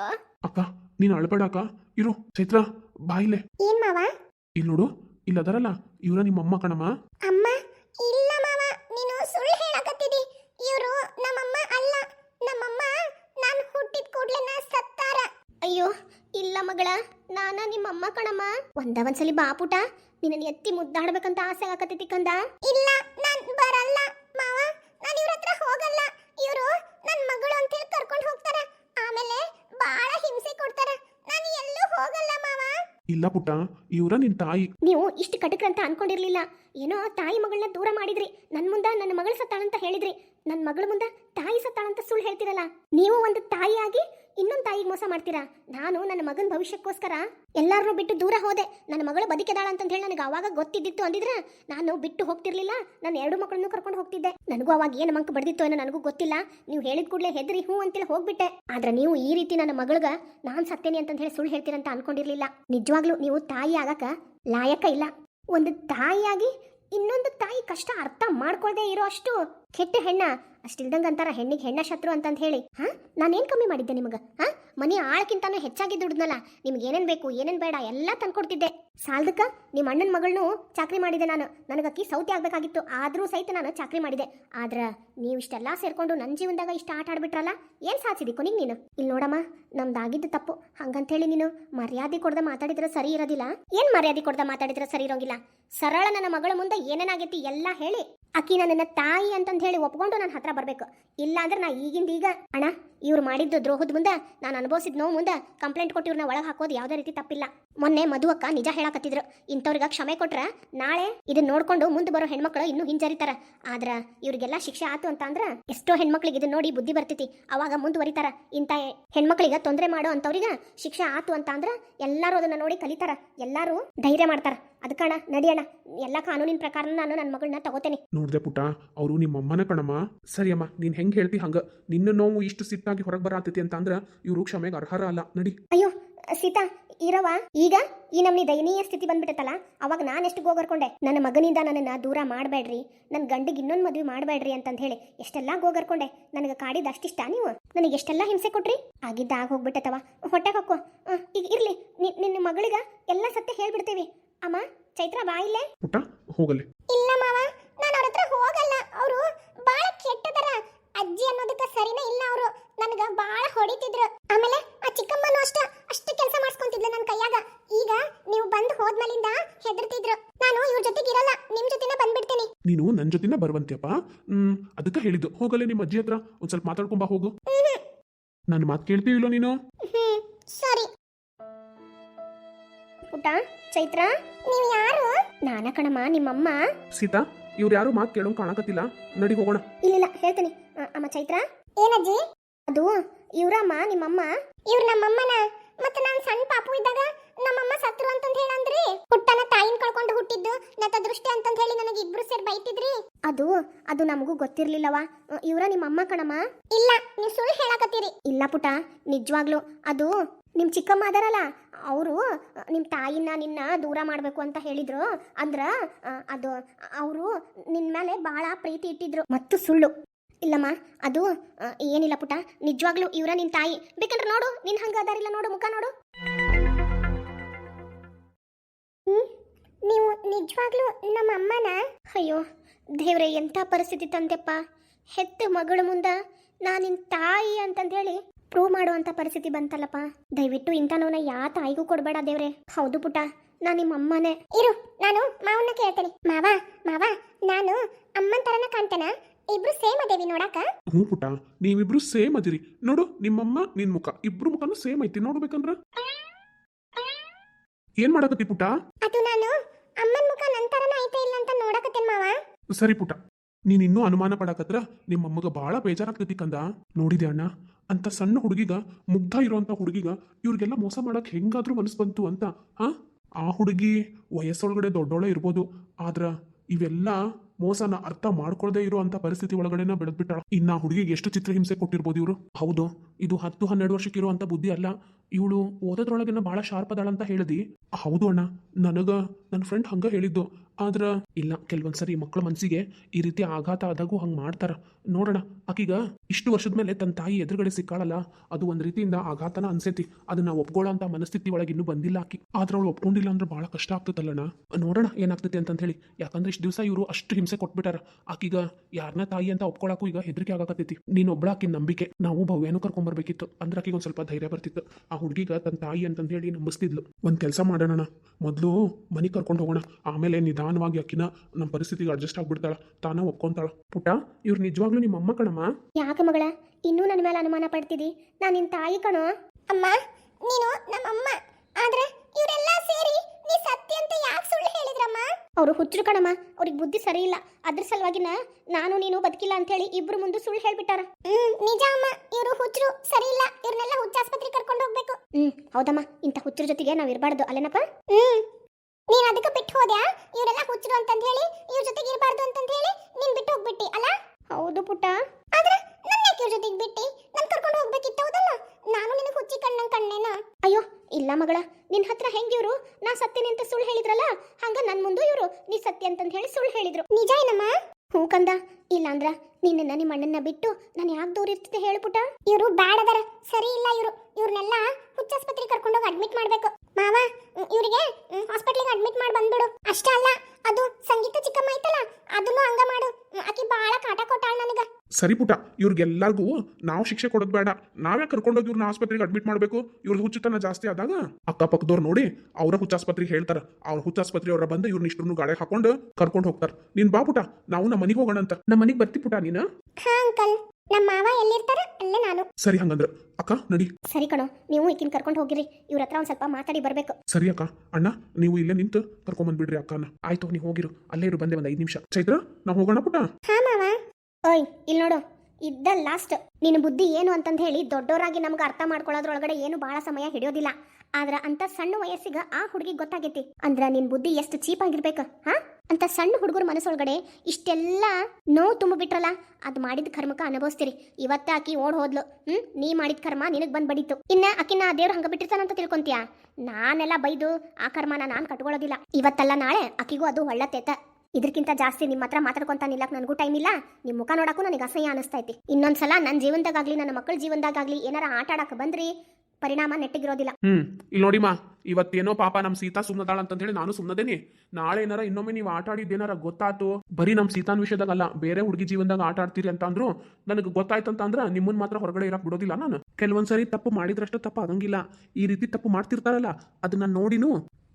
ಅಕ್ಕ ನೀನ್ ಅಳ್ಬೇಡ ಅಕ್ಕ. ಇರು ಚೈತ್ರ ಬಾಯಿಲೆ ಏನ್ ಮಾವ? ಇಲ್ಲಿ ನೋಡು. ಇಲ್ಲ ಅದರಲ್ಲ. ಇವರ ನಿಮ್ಮ ಅಮ್ಮ ಕಣಮ್ಮ. ಅಮ್ಮ ಇಲ್ಲ ಮಾವ. ನೀನು ಸುಳ್ಳು ಹೇಳಕತ್ತಿದಿ. ಇವರು ನಮ್ಮಮ್ಮ ಅಲ್ಲ. ನಮ್ಮಮ್ಮ ನಾನು ಹುಟ್ಟಿದ ಕೂಡ್ಲೆನ ಸತ್ತಾರ. ಅಯ್ಯೋ ಇಲ್ಲ ಮಗಳ. ನಾನ ನಿಮ್ಮಮ್ಮ ಕಣಮ್ಮ. ಒಂದ ಒಂದ್ಸಲಿ ಬಾಪುಟ ನಿನ್ನ ಎತ್ತಿ ಮುದ್ದಾಡ್ಬೇಕಂತ ಆಸೆ ಆಗಕತ್ತೈತಿ ಕಂದ. ಇಲ್ಲ ನಾನ್ ಬರಲ್ಲ ಮಾವ. ನಾನು ಇವ್ರ ಹತ್ರ ಹೋಗಲ್ಲ. ಇವರು ನನ್ನ ಮಗಳು ಅಂತ ಹೇಳಿ ಕರ್ಕೊಂಡು ಹೋಗ್ತಾರ. ಆಮೇಲೆ ಬಹಳ ಹಿಂಸೆ ಕೊಡ್ತಾರ. ನಾನು ಎಲ್ಲೂ ಹೋಗಲ್ಲ ಮಾವ. ಇಲ್ಲ ಪುಟ್ಟ, ಇವರ ನಿನ್ ತಾಯಿ. ನೀವು ಇಷ್ಟು ಕಟಕ್ರಂತ ಅನ್ಕೊಂಡಿರ್ಲಿಲ್ಲ. ಏನೋ ತಾಯಿ ಮಗಳನ್ನ ದೂರ ಮಾಡಿದ್ರಿ. ನನ್ ಮುಂದ ನನ್ನ ಮಗಳು ಸತ್ತಾಳಂತ ಹೇಳಿದ್ರಿ. ನನ್ ಮಗಳ ಮುಂದ ತಾಯಿ ಸತ್ತಾಳಂತ ಸುಳ್ಳು ಹೇಳ್ತಿರಲ್ಲ. ನೀವು ಒಂದು ತಾಯಿಯಾಗಿ ಇನ್ನೊಂದು ತಾಯಿಗೆ ಮೋಸ ಮಾಡ್ತೀರಾ? ನಾನು ನನ್ನ ಮಗನ ಭವಿಷ್ಯಕ್ಕೋಸ್ಕರ ಎಲ್ಲಾರನ್ನೂ ಬಿಟ್ಟು ದೂರ ಹೋದೆ. ನನ್ನ ಮಗಳು ಬದುಕಿದಾಳ ಅಂತ ಹೇಳಿ ನನಗೆ ಅವಾಗ ಗೊತ್ತಿದ್ದಿತ್ತು ಅಂದಿದ್ರೆ ನಾನು ಬಿಟ್ಟು ಹೋಗ್ತಿರ್ಲಿಲ್ಲ. ನನ್ನ ಎರಡು ಮಕ್ಕಳನ್ನು ಕರ್ಕೊಂಡು ಹೋಗ್ತಿದ್ದೆ. ನನಗೂ ಅವಾಗ ಏನು ಮಂಕ್ ಬಡ್ದಿತ್ತು ಏನೋ ನನಗೂ ಗೊತ್ತಿಲ್ಲ. ನೀವು ಹೇಳಿದ ಕೂಡಲೇ ಹೆದ್ರಿ ಹ್ಞೂ ಅಂತೇಳಿ ಹೋಗ್ಬಿಟ್ಟೆ. ಆದ್ರೆ ನೀವು ಈ ರೀತಿ ನನ್ನ ಮಗಳಗ ನಾನು ಸತ್ತೇನೆ ಅಂತ ಹೇಳಿ ಸುಳ್ಳು ಹೇಳ್ತೀರಂತ ಅನ್ಕೊಂಡಿರ್ಲಿಲ್ಲ. ನಿಜವಾಗ್ಲೂ ನೀವು ತಾಯಿ ಆಗಕ ಲಾಯಕ ಇಲ್ಲ. ಒಂದು ತಾಯಿಯಾಗಿ ಇನ್ನೊಂದು ತಾಯಿ ಕಷ್ಟ ಅರ್ಥ ಮಾಡ್ಕೊಳ್ದೇ ಇರೋ ಅಷ್ಟು ಕೆಟ್ಟ ಹೆಣ್ಣ ಅಷ್ಟಿಲ್ದಂಗ ಅಂತಾರ ಹೆಣ್ಣಿಗೆ ಹೆಣ್ಣ ಶತ್ರು ಅಂತಂದು ಹೇಳಿ. ಹಾಂ? ನಾನೇನು ಕಮ್ಮಿ ಮಾಡಿದ್ದೆ ನಿಮಗೆ? ಹಾಂ? ಮನಿ ಆಳ್ಕಿಂತಾನು ಹೆಚ್ಚಾಗಿ ದುಡ್ದನಲ್ಲ ನಿಮ್ಗೆ ಏನೇನ್ ಬೇಕು, ಏನೇನ್ ಬೇಡ, ಎಲ್ಲ ತಂದ್ಕೊಡ್ತಿದ್ದೆ. ಸಾಲ್ದಕ್ಕ ನಿಮ್ಮ ಅಣ್ಣನ ಮಗಳನ್ನೂ ಚಾಕ್ರಿ ಮಾಡಿದೆ ನಾನು. ನನಗಕ್ಕಿ ಸೌತಿ ಆಗ್ಬೇಕಾಗಿತ್ತು, ಆದ್ರೂ ಸಹಿತ ನಾನು ಚಾಕ್ರಿ ಮಾಡಿದೆ. ಆದ್ರ ನೀವು ಇಷ್ಟೆಲ್ಲ ಸೇರ್ಕೊಂಡು ನನ್ನ ಜೀವನದಾಗ ಇಷ್ಟ ಆಟ ಆಡ್ಬಿಟ್ರಲ್ಲ, ಏನ್ ಸಾಧಿಸಿದಿ ಕೊನಿಗ್ ನೀನು? ಇಲ್ಲಿ ನೋಡಮ್ಮ, ನಮ್ದಾಗಿದ್ದು ತಪ್ಪು. ಹಂಗಂತೇಳಿ ನೀನು ಮರ್ಯಾದೆ ಕೊಡ್ದ ಮಾತಾಡಿದ್ರೆ ಸರಿ ಇರೋದಿಲ್ಲ? ಏನ್ ಮರ್ಯಾದೆ ಕೊಡ್ದ ಮಾತಾಡಿದ್ರೆ ಸರಿ ಇರೋಂಗಿಲ್ಲ? ಸರಳ ನನ್ನ ಮಗಳ ಮುಂದೆ ಏನೇನಾಗೈತಿ ಎಲ್ಲ ಹೇಳಿ. ಅಕ್ಕಿ ನನ್ನ ತಾಯಿ ಅಂತಂದು ಹೇಳಿ ಒಪ್ಕೊಂಡು ನನ್ನ ಹತ್ರ ಬರ್ಬೇಕು. ಇಲ್ಲ ಅಂದ್ರೆ ನಾ ಈಗಿಂದ ಈಗ, ಅಣ್ಣ, ಇವ್ರು ಮಾಡಿದ್ದು ದ್ರೋಹದ ಮುಂದೆ ನಾನು ಅನುಭವಿಸಿದ ನೋವು ಮುಂದೆ ಕಂಪ್ಲೇಂಟ್ ಕೊಟ್ಟು ಇವ್ರನ್ನ ಒಳಗೆ ಹಾಕೋದು ಯಾವುದೇ ರೀತಿ ತಪ್ಪಿಲ್ಲ. ಮೊನ್ನೆ ಮಧುವಕ್ಕ ನಿಜ ಹೇಳಕತ್ತಿದ್ರು. ಇಂಥವ್ರಿಗೆ ಕ್ಷಮೆ ಕೊಟ್ರ ನಾಳೆ ಇದನ್ನ ನೋಡ್ಕೊಂಡು ಮುಂದೆ ಬರೋ ಹೆಣ್ಮಕ್ಳು ಇನ್ನೂ ಹಿಂಜರಿತಾರ. ಆದ್ರ ಇವ್ರಿಗೆಲ್ಲ ಶಿಕ್ಷೆ ಆತು ಅಂತ ಅಂದ್ರ ಎಷ್ಟೋ ಹೆಣ್ಮಕ್ಳಿಗೆ ಇದನ್ನ ನೋಡಿ ಬುದ್ಧಿ ಬರ್ತೈತಿ. ಅವಾಗ ಮುಂದುವರಿತಾರ. ಇಂಥ ಹೆಣ್ಮಕ್ಳಿಗೆ ತೊಂದರೆ ಮಾಡೋ ಅಂಥವ್ರಿಗೆ ಶಿಕ್ಷೆ ಆತು ಅಂತ ಅಂದ್ರೆ ಎಲ್ಲರೂ ಅದನ್ನ ನೋಡಿ ಕಲಿತಾರ. ಎಲ್ಲರೂ ಧೈರ್ಯ ಮಾಡ್ತಾರ. ಅದಕ್ಕಣ ನಡಿಯಣ ಎಲ್ಲ ಕಾನೂನಿನ ಪ್ರಕಾರ ನಾನು ನನ್ನ ಮಗಳನ್ನ ತಗೋತೇನೆ. ನೋಡ್ದೆ ಪುಟ್ಟ ಅವರು ನಿಮ್ಮ ಅಮ್ಮನ ಕಣಮ್ಮ. ಸರಿ ಅಮ್ಮ ನೀನ್ ಹೆಂಗ್ ಹೇಳ್ತಿ ಹಂಗ? ನಿನ್ನ ನೋವು ಇಷ್ಟು ಸಿಟ್ಟಾಗಿ ಹೊರಗೆ ಬರಾತೈತಿ ಅಂತ ಅಂದ್ರ ಇವರು ಕ್ಷಮೆಗೆ ಅರ್ಹರ ಅಲ್ಲ. ನಡಿ. ಅಯ್ಯೋ ಸೀತಾ ಇರವ ಈಗ? ಈ ನಮ್ಮ ದಯನೀಯ ಸ್ಥಿತಿ ಬಂದ್ಬಿಟ್ಟತಲ್ಲ ಅವಾಗ ನಾನು ಎಷ್ಟು ಗೋಗರ್ಕೊಂಡೆ? ನನ್ನ ಮಗನಿಂದ ನನ್ನನ್ನು ದೂರ ಮಾಡಬೇಡ್ರಿ. ನನ್ನ ಗಂಡಿಗೆ ಇನ್ನೊಂದು ಮದುವೆ ಮಾಡಬೇಡ್ರಿ ಅಂತಂದು ಹೇಳಿ ಎಷ್ಟೆಲ್ಲ ಗೋಗರ್ಕೊಂಡೆ. ನನಗೆ ಕಾಡಿದ ಅಷ್ಟಿಷ್ಟ ನೀವು? ನನಗೆ ಎಷ್ಟೆಲ್ಲ ಹಿಂಸೆ ಕೊಟ್ರಿ? ಆಗಿದ್ದ ಆಗ ಹೋಗ್ಬಿಟ್ಟತವ ಹೊಟ್ಟೆ ಹಾಕೋ. ಈಗ ಇರ್ಲಿ. ನಿನ್ನ ಮಗಳಿಗ ಎಲ್ಲ ಸತ್ಯ ಹೇಳ್ಬಿಡ್ತೀವಿ. ಅಮ್ಮ ಚೈತ್ರ ಬಾ ಇಲ್ಲೇ. ಪುಟ್ಟ ಹೋಗಲಿ ಇಲ್ಲ ಮಾವ ನಾನು ಅವ್ರ ಹತ್ರ ಹೋಗಲ್ಲ. ಅವರು ಬಾಳ ಕೆಟ್ಟದರ. ಅಜ್ಜಿ ಅನ್ನೋದಕ್ಕೆ ಸರಿನೇ ಇಲ್ಲ ಅವರು. ನನಗ ಬಾಳ ಹೊಡಿತಿದ್ರು. ಆಮೇಲೆ ಆ ಚಿಕ್ಕಮ್ಮನೂ ಅಷ್ಟ ಅಷ್ಟು ಕೆಲಸ ಮಾಡಿಸ್ಕೊಂತಿದ್ಲು ನನ್ನ ಕೈಯಾಗ. ಈಗ ನೀವು ಬಂದು ಹೋದ್ಮೇಲಿಂದ ಹೆದರ್ತಿದ್ರು. ನಾನು ಇವ್ರ ಜೊತೆಗೆ ಇರಲ್ಲ ನಿಮ್ ಜೊತೆನೆ ಬಂದ್ಬಿಡ್ತೀನಿ. ನೀನು ನನ್ನ ಜೊತೆನ ಬರುವಂತ್ಯಪ್ಪ. ಹ್ಮ್ ಅದಕ್ಕೆ ಹೇಳಿದ್ದು. ಹೋಗಲಿ ನಿಮ್ಮ ಅಜ್ಜಿ ಹತ್ರ. ಒಂದ್ ಸ್ವಲ್ಪ ಮಾತಾಡ್ಕೊಂಬ ಹೋಗು. ನನ್ನ ಮಾತು ಕೇಳ್ತೀವಿಲ್ಲೋ ನೀನು? ಹ್ಮ್ ಸರಿ. ಪುಟ್ಟ ಚೈತ್ರ ನೀವು ಯಾರು? ನಾನ ಕಣಮ್ಮ ನಿಮ್ಮಮ್ಮ. ಸೀತಾ ಇವ್ರು ಯಾರು ಮಾತು ಕೇಳೋ ಕಾಣಕತ್ತಿಲ್ಲ. ನಡಿ ಹೋಗೋಣ. ಇಲ್ಲಿಲ್ಲ ಹೇಳ್ತೀನಿ. ಆ, ಅಮ್ಮ ಚೈತ್ರ. ಏನಜ್ಜಿ? ಅದು ಇವ್ರಮ್ಮ ನಿಮ್ಮಮ್ಮ. ಇವ್ರ ನಮ್ಮಮ್ಮನ? ಮತ್ತೆ ನಾನು ಸಣ್ಣ ಪಾಪು ಇದ್ದಾಗ ನಮ್ಮಮ್ಮ ಸತ್ರು ಅಂತ ಹೇಳಂದ್ರಿ? ಹುಟ್ಟನ ತಾಯಿನ ಕಳ್ಕೊಂಡು ಹುಟ್ಟಿದ್ದು ನತ ದೃಷ್ಟಿ ಅಂತಂದ್ ಹೇಳಿ ನನಗೆ ಇಬ್ರು ಸೇರಿ ಬೈತಿದ್ರಿ? ಅದು ಅದು ನಮಗೂ ಗೊತ್ತಿರ್ಲಿಲ್ಲವ ಇವ್ರ ನಿಮ್ಮಮ್ಮ ಕಣಮ್ಮ. ಇಲ್ಲ ನೀವು ಸುಳ್ಳು ಹೇಳಕತ್ತೀರಿ. ಇಲ್ಲ ಪುಟ ನಿಜವಾಗ್ಲು. ಅದು ನಿಮ್ ಚಿಕ್ಕಮ್ಮ ಅದಾರಲ್ಲ ಅವರು ನಿಮ್ಮ ತಾಯಿನ ನಿನ್ನ ದೂರ ಮಾಡಬೇಕು ಅಂತ ಹೇಳಿದ್ರು. ಅಂದ್ರ ಅದು, ಅವರು ನಿನ್ನ ಮೇಲೆ ಬಹಳ ಪ್ರೀತಿ ಇಟ್ಟಿದ್ರು. ಮತ್ತು ಸುಳ್ಳು. ಇಲ್ಲಮ್ಮ, ಅದು ಏನಿಲ್ಲ ಪುಟ ನಿಜವಾಗ್ಲೂ ಇವರ ನಿನ್ನ ತಾಯಿ. ಬೇಕಂದ್ರೆ ನೋಡು, ನಿನ್ ಹಂಗ ಅದಾರಿಲ್ಲ ನೋಡು, ಮುಖ ನೋಡು. ನೀವು ನಿಜವಾಗ್ಲೂ ನಮ್ಮ ಅಮ್ಮನ? ಅಯ್ಯೋ, ದೇವ್ರೆ, ಎಂಥ ಪರಿಸ್ಥಿತಿ ತಂದೆಪ್ಪ. ಹೆತ್ತ ಮಗಳ ಮುಂದ ನಾ ನಿನ್ನ ತಾಯಿ ಅಂತಂದ ಹೇಳಿ ಪ್ರೂವ್ ಮಾಡುವಂತ ಪರಿಸ್ಥಿತಿ ಬಂತಲ್ಲಪ್ಪ. ದಯವಿಟ್ಟು ಇಂಥ ನೋನ ಯಾ ತಾಯಿಗೂ ಕೊಡ್ಬೇಡ ದೇವ್ರೆ. ಹೌದು ಪುಟ ನಾ ನಿಮ್ಮ ಅಮ್ಮನೇ. ಇರು ನಾನು ಮಾವನ್ನ ಕೇಳ್ತೇನೆ. ಮಾವ ಮಾವ ನಾನು ಅಮ್ಮನ ತರನ ಕಾಣ್ತೇನ? ಇಬ್ರು ಸೇಮ್ ಅದೇವಿ ನೋಡಾಕ? ಹ್ಞೂ ಪುಟ್ಟ ನೀವಿಬ್ರು ಸೇಮ್ ಅದಿರಿ. ನೋಡು ನಿಮ್ಮಮ್ಮ ನಿನ್ ಮುಖ. ಇಬ್ರು ಮುಖನೂ ಸೇಮ್ ಐತಿ ನೋಡ್ಬೇಕಂದ್ರ? ಏನ್ ಮಾಡಕತ್ತಿ ಪುಟ್ಟ? ಅದು ನಾನು ಅಮ್ಮನ ಮುಖ ನಂತರನ ಐತೆ ಇಲ್ಲ ಅಂತ ನೋಡಕತ್ತೇನ್ ಮಾವ? ಸರಿ ಪುಟ್ಟ. ನೀನ್ ಅನುಮಾನ ಪಡಕತ್ರ ನಿಮ್ಮಮ್ಮಗ ಬಹಳ ಬೇಜಾರಾಗ್ತೈತಿ ಕಂದ. ನೋಡಿದೆ ಅಣ್ಣ, ಅಂತ ಸಣ್ಣ ಹುಡುಗಿಗ, ಮುಗ್ಧ ಇರುವಂತ ಹುಡುಗಿಗ ಇವ್ರಿಗೆಲ್ಲ ಮೋಸ ಮಾಡಕ್ ಹೆಂಗಾದ್ರೂ ಮನಸ್ಸು ಬಂತು ಅಂತ, ಹಾ? ಆ ಹುಡುಗಿ ವಯಸ್ಸೊಳಗಡೆ ದೊಡ್ಡೋಳೆ ಇರ್ಬೋದು, ಆದ್ರ ಇವೆಲ್ಲ ಮೋಸನ ಅರ್ಥ ಮಾಡ್ಕೊಳ್ದೇ ಇರೋ ಅಂತ ಪರಿಸ್ಥಿತಿ ಒಳಗಡೆನ ಬೆಳೆದ್ಬಿಟ್ಟಾಳ. ಇನ್ನ ಆ ಹುಡುಗಿಗೆ ಎಷ್ಟು ಚಿತ್ರಹಿಂಸೆ ಕೊಟ್ಟಿರ್ಬೋದು ಇವರು? ಹೌದು, ಇದು ಹತ್ತು ಹನ್ನೆರಡು ವರ್ಷಕ್ಕಿರುವಂತ ಬುದ್ಧಿ ಅಲ್ಲ. ಇವಳು ಓದೋದ್ರೊಳಗಿನ ಬಹಳ ಶಾರ್ಪ್ ಅದಾಳ ಅಂತ ಹೇಳಿದಿ. ಹೌದು ಅಣ್ಣ, ನನಗ ನನ್ನ ಫ್ರೆಂಡ್ ಹಂಗ ಹೇಳಿದ್ದು. ಆದ್ರ, ಇಲ್ಲ, ಕೆಲವೊಂದ್ಸರಿ ಮಕ್ಕಳ ಮನಸ್ಸಿಗೆ ಈ ರೀತಿ ಆಘಾತ ಆದಾಗೂ ಹಂಗ ಮಾಡ್ತಾರ. ನೋಡೋಣ, ಆಕೀಗ ಇಷ್ಟು ವರ್ಷದ ಮೇಲೆ ತನ್ನ ತಾಯಿ ಎದುರುಗಡೆ ಸಿಕ್ಕಾಳಲ್ಲ, ಅದು ಒಂದ್ ರೀತಿಯಿಂದ ಆಘಾತನ ಅನ್ಸೈತಿ. ಅದನ್ನ ಒಪ್ಕೊಳ್ಳೋ ಅಂತ ಮನಸ್ಥಿತಿ ಒಳಗೆ ಇನ್ನೂ ಬಂದಿಲ್ಲ ಆಕಿ. ಆದ್ರೆ ಅವಳು ಒಪ್ಕೊಂಡಿಲ್ಲ ಅಂದ್ರೆ ಬಹಳ ಕಷ್ಟ ಆಗ್ತದಲ್ಲಣ್ಣ ನೋಡೋಣ ಏನಾಗ್ತೈತಿ ಅಂತ ಹೇಳಿ. ಯಾಕಂದ್ರೆ ಇಷ್ಟು ದಿವಸ ಇವರು ಅಷ್ಟು ಹಿಂಸೆ ಕೊಟ್ಬಿಟ್ಟಾರ. ಆಕೀಗ ಯಾರನ್ನ ತಾಯಿ ಅಂತ ಒಪ್ಕೊಳಕ್ಕೂ ಈಗ ಹೆದರಿಕೆ ಆಗಾಕತ್ತೈತಿ. ನೀನ್ ಒಬ್ಳ ಆಕಿನ ನಂಬಿಕೆ. ನಾವು ಭವ್ಯನೂ ಕರ್ಕೊಂಬರ್ಬೇಕಿತ್ತು. ಅಂದ್ರೆ ಆಕಿಗೆ ಒಂದ್ ಸ್ವಲ್ಪ ಧೈರ್ಯ ಬರ್ತಿತ್ತು. ಹುಡುಗಿಗ ತನ್ನ ತಾಯಿ ಅಂತಂದು ಹೇಳಿ ನಂಬಿಸ್ತಿದ್ಲು. ಒಂದು ಕೆಲಸ ಮಾಡೋಣ ಮೊದಲು ಮನೆ ಕರ್ಕೊಂಡು ಹೋಗೋಣ. ಆಮೇಲೆ ನಿಧಾನವಾಗಿ ಅಕ್ಕಿನ ನಮ್ಮ ಪರಿಸ್ಥಿತಿಗೆ ಅಡ್ಜಸ್ಟ್ ಆಗ್ಬಿಡ್ತಾಳ. ತಾನ ಒಪ್ಕೊಂತಾಳ. ಪುಟ್ಟ ಇವ್ರು ನಿಜವಾಗ್ಲೂ ನಿಮ್ಮ ಅಮ್ಮ ಕಣಮ್ಮ? ಯಾಕ ಮಗಳ? ಇನ್ನೂ ನನ್ನ ಮೇಲೆ ಅನುಮಾನ ಪಡ್ತಿದ್ದಿ ನಾನು ನಿನ್ನ ತಾಯಿ ಕಣೋ. ಅಮ್ಮ ನೀನು ನಮ್ಮ ಅಮ್ಮ. ಆದ್ರೆ ಇವರೆಲ್ಲ ಸೇರಿ ನೀ ಸತ್ಯ ಅಂತ ಯಾಕೆ ಸುಳ್ಳು ಹೇಳಿದ್ರಮ್ಮ? ಅವರು ಹುಚ್ಚರು ಕಣಮ್ಮ. ಅವ್ರಿಗೆ ಬುದ್ಧಿ ಸರಿ ಇಲ್ಲ. ಅದ್ರ ಸಲುವಾಗಿನ ನಾನು ನೀನು ಬದುಕಿಲ್ಲ ಅಂತ ಹೇಳಿ ಇಬ್ರು ಮುಂದೆ ಸುಳ್ಳು ಹೇಳ್ಬಿಟ್ಟಾರ. ಹ್ಮ್ ನಿಜ ಅಮ್ಮ. ಇವರು ಹುಚ್ಚರು ಸರಿ ಇಲ್ಲ. ಇವ್ರನ್ನೆಲ್ಲ ಆಸ್ಪತ್ರೆ ಕರ್ಕೊಂಡು ಹೋಗ್ಬೇಕು. ಹ್ಮ್ ಹೌದಮ್ಮ. ಇಂಥ ಹುಚ್ಚರ ಜೊತೆಗೆ ನಾವ್ ಇರಬಾರ್ದು. ಅಲ್ಲೇನಪ್ಪ? ಹ್ಮ್. ನೀನ್ ಅದಕ್ಕೆ ಬಿಟ್ಟು ಹೋದ್ಯಾ? ಇವರೆಲ್ಲ ಹುಚ್ಚರು ಅಂತಂದ ಹೇಳಿ ಇವ್ರ ಜೊತೆಗೆ ಇರಬಾರ್ದು ಅಂತಂದ ಹೇಳಿ ನೀನ್ ಬಿಟ್ಟು ಹೋಗ್ಬಿಟ್ಟಿ ಅಲ್ಲ? ಹೌದು ಪುಟ್ಟ ಆದ್ರೆ ನನ್ನ ಯಾಕೆ ಇವ್ರ ಜೊತೆಗೆ ಬಿಟ್ಟಿ ನನ್ ಕರ್ಕೊಂಡು ಹೋಗ್ಬೇಕಿತ್ತು ಹೌದಲ್ಲ ನಾನು ನಿನಗೆ ಹುಚ್ಚಿ ಕಣ್ಣಂಗ್ ಕಣ್ಣೇನ ಅಯ್ಯೋ ಇಲ್ಲ ಮಗಳ ನಿನ್ ಹತ್ರ ಹೆಂಗಿವ್ರು? ನಾ ಸತ್ಯನಿ ಅಂತ ಸುಳ್ಳು ಹೇಳಿದ್ರಲ್ಲ ಹಂಗ ನನ್ ಮುಂದೆ ಇವ್ರು. ನೀ ಸತ್ಯ ಅಂತ ಹೇಳಿ ಸುಳ್ಳು ಹೇಳಿದ್ರು. ನಿಜ ಏನಮ್ಮ? ಹ್ಞೂ ಕಂದ ಇಲ್ಲಾಂದ್ರ ನಿನ್ನ ನಿಮ್ಮ ಅಣ್ಣನ್ನ ಬಿಟ್ಟು ನಾನು ಯಾಕೆ ದೂರ ಇರ್ತಿದ್ದೆ ಹೇಳ್ಬಿಟ್ಟ ಇವರು ಬ್ಯಾಡದರ ಸರಿ ಇಲ್ಲ ಇವರು. ಇವ್ರನ್ನೆಲ್ಲ ಹುಚ್ಚಾಸ್ಪತ್ರೆಗೆ ಕರ್ಕೊಂಡೋಗಿ ಅಡ್ಮಿಟ್ ಮಾಡ್ಬೇಕು. ಮಾವ ಇವರಿಗೆ ಹಾಸ್ಪಿಟ್ಲಿಗೆ ಅಡ್ಮಿಟ್ ಮಾಡಿ ಬಂದ್ಬಿಡು. ಅಷ್ಟೇ ಅಲ್ಲ ಅದು ಸಂಗೀತ ಚಿಕ್ಕಮ್ಮ ಐತಲ್ಲ ಅದನ್ನು ಹಂಗ ಮಾಡು. ಆಕಿ ಬಾಳ ಸರಿ ಪುಟ ಇವ್ರಿಗೆಲ್ಲರಿಗೂ ನಾವು ಶಿಕ್ಷೆ ಕೊಡೋದು ಬೇಡ. ನಾವೇ ಕರ್ಕೊಂಡೋಗಿ ಇವ್ರನ್ನ ಆಸ್ಪತ್ರೆಗೆ ಅಡ್ಮಿಟ್ ಮಾಡಬೇಕು? ಇವ್ರದ್ದು ಹುಚ್ಚುತನ ಜಾಸ್ತಿ ಆದಾಗ ಅಕ್ಕಪಕ್ಕದವ್ರು ನೋಡಿ ಅವರ ಹುಚ್ಚಾಸ್ಪತ್ರೆಗೆ ಹೇಳ್ತಾರೆ. ಅವ್ರ ಹುಚ್ಚಾಸ್ಪತ್ರೆ ಅವರ ಬಂದು ಇವ್ರನ್ನ ಇಷ್ಟರನ್ನು ಗಾಳಿ ಹಾಕೊಂಡು ಕರ್ಕೊಂಡು ಹೋಗ್ತಾರೆ. ನೀನ್ ಬಾ ಪುಟ ನಾವು ನಮ್ಮ ಮನೆಗೆ ಹೋಗೋಣ ಅಂತ. ನಮ್ಮ ಮನೆಗೆ ಬರ್ತಿ ಪುಟ ನೀನು. ನಮ್ಮ ಮಾವ ಎಲ್ಲಿರ್ತಾರ ಅಲ್ಲೇ ನಾನು. ಸರಿ ಹಂಗಂದ್ರ. ಅಕ್ಕ ನಡಿ. ಸರಿ ಕಣೋ ನೀವು ಈಕಿನ ಕರ್ಕೊಂಡು ಹೋಗಿರಿ. ಇವ್ರ ಹತ್ರ ಒಂದ್ ಸ್ವಲ್ಪ ಮಾತಾಡಿ ಬರ್ಬೇಕು. ಸರಿ ಅಕ್ಕ. ಅಣ್ಣ ನೀವು ಇಲ್ಲೇ ನಿಂತು ಕರ್ಕೊಂಬಂದ್ಬಿಡ್ರಿ ಅಕ್ಕನ. ಆಯ್ತು ನೀವು ಹೋಗಿರು. ಅಲ್ಲೇ ಇರು ಬಂದೆ ಒಂದು ಐದು ನಿಮಿಷ. ಚೈತ್ರ ನಾವು ಹೋಗೋಣ ಪುಟ? ಹಾ ಮಾವ. ಓಯ್ ಇಲ್ಲಿ ನೋಡು. ಇದ್ದ ಲಾಸ್ಟ್ ನಿನ್ನ ಬುದ್ಧಿ ಏನು ಅಂತಂದು ಹೇಳಿ ದೊಡ್ಡೋರಾಗಿ ನಮ್ಗೆ ಅರ್ಥ ಮಾಡ್ಕೊಳ್ಳೋದ್ರೊಳಗಡೆ ಏನು ಬಹಳ ಸಮಯ ಹಿಡಿಯೋದಿಲ್ಲ. ಆದ್ರ ಅಂತ ಸಣ್ಣ ವಯಸ್ಸಿಗೆ ಆ ಹುಡುಗಿ ಗೊತ್ತಾಗೈತಿ. ಅಂದ್ರ ನಿನ್ ಬುದ್ಧಿ ಎಷ್ಟು ಚೀಪ್ ಆಗಿರ್ಬೇಕು, ಹಾ? ಅಂತ ಸಣ್ಣ ಹುಡುಗರ ಮನಸ್ಸೊಳಗಡೆ ಇಷ್ಟೆಲ್ಲ ನೋವು ತುಂಬಿಬಿಟ್ರಲ್ಲ ಅದು ಮಾಡಿದ ಕರ್ಮಕ್ಕ ಅನುಭವಿಸ್ತೀರಿ. ಇವತ್ತ ಆಕಿ ಓಡ್ ಹೋದ್ಲು, ಹ್ಮ್? ನೀ ಮಾಡಿದ ಕರ್ಮ ನಿನಗ್ ಬಂದ್ ಬಡಿತು ಇನ್ನ ಆಕಿನ ದೇವ್ರ ಹಂಗ ಬಿಟ್ಟಿರ್ತಾನಂತ ತಿಳ್ಕೊಂತೀಯ? ನಾನೆಲ್ಲ ಬೈದು ಆ ಕರ್ಮನ ನಾನ್ ಕಟ್ಕೊಳ್ಳೋದಿಲ್ಲ ಇವತ್ತಲ್ಲ ನಾಳೆ ಆಕಿಗೂ ಅದು ಒಳ್ಳತೇತ ಇದಕ್ಕಿಂತ ಜಾಸ್ತಿ ನಿಮ್ಮ ಹತ್ರ ಮಾತಾಡ್ಕೊಂತ ನಿಲ್ಲಕ್ ನನಗೂ ಟೈಮ್ ಇಲ್ಲ. ನಿಮ್ಮ ಮುಖ ನೋಡಕ್ಕೂ ನನಗೆ ಅಸಹ್ಯ ಅನಿಸ್ತೈತಿ. ಇನ್ನೊಂದ್ಸಲ ನನ್ನ ಜೀವನದಾಗಲಿ ನನ್ನ ಮಕ್ಕಳ ಜೀವನದಾಗಲಿ ಏನಾರ ಆಟ ಆಡಕ್ಕೆ ಬಂದ್ರಿ, ಪರಿಣಾಮ ನೆಟ್ಟಿಗಿರೋದಿಲ್ಲ. ಹ್ಮ್ ಇಲ್ಲಿ ನೋಡಿಮಾ ಇವತ್ತೇನೋ ಪಾಪ ನಮ್ ಸೀತಾ ಸುಮ್ಮದಾಳ ಅಂತ ಹೇಳಿ ನಾನು ಸುಮ್ಮನದೇನಿ ನಾಳೆ ಏನಾರ ಇನ್ನೊಮ್ಮೆ ನೀವು ಆಟ ಆಡಿದ್ದೇನಾರ ಗೊತ್ತಾತು ಬರೀ ನಮ್ ಸೀತಾನ್ ವಿಷಯದಾಗಲ್ಲ ಬೇರೆ ಹುಡುಗಿ ಜೀವನದಾಗ ಆಟ ಆಡ್ತೀರಿ ಅಂತ ಅಂದ್ರು ನನಗೆ ಅಂತ ಅಂದ್ರ ನಿಮ್ಮನ್ ಮಾತ್ರ ಹೊರಗಡೆ ಇರಕ್ ಬಿಡೋದಿಲ್ಲ ನಾನು. ಕೆಲವೊಂದ್ಸರಿ ತಪ್ಪು ಮಾಡಿದ್ರಷ್ಟು ತಪ್ಪು ಆಗಂಗಿಲ್ಲ ಈ ರೀತಿ ತಪ್ಪು ಮಾಡ್ತಿರ್ತಾರಲ್ಲ, ಅದನ್ನ ನೋಡಿನೂ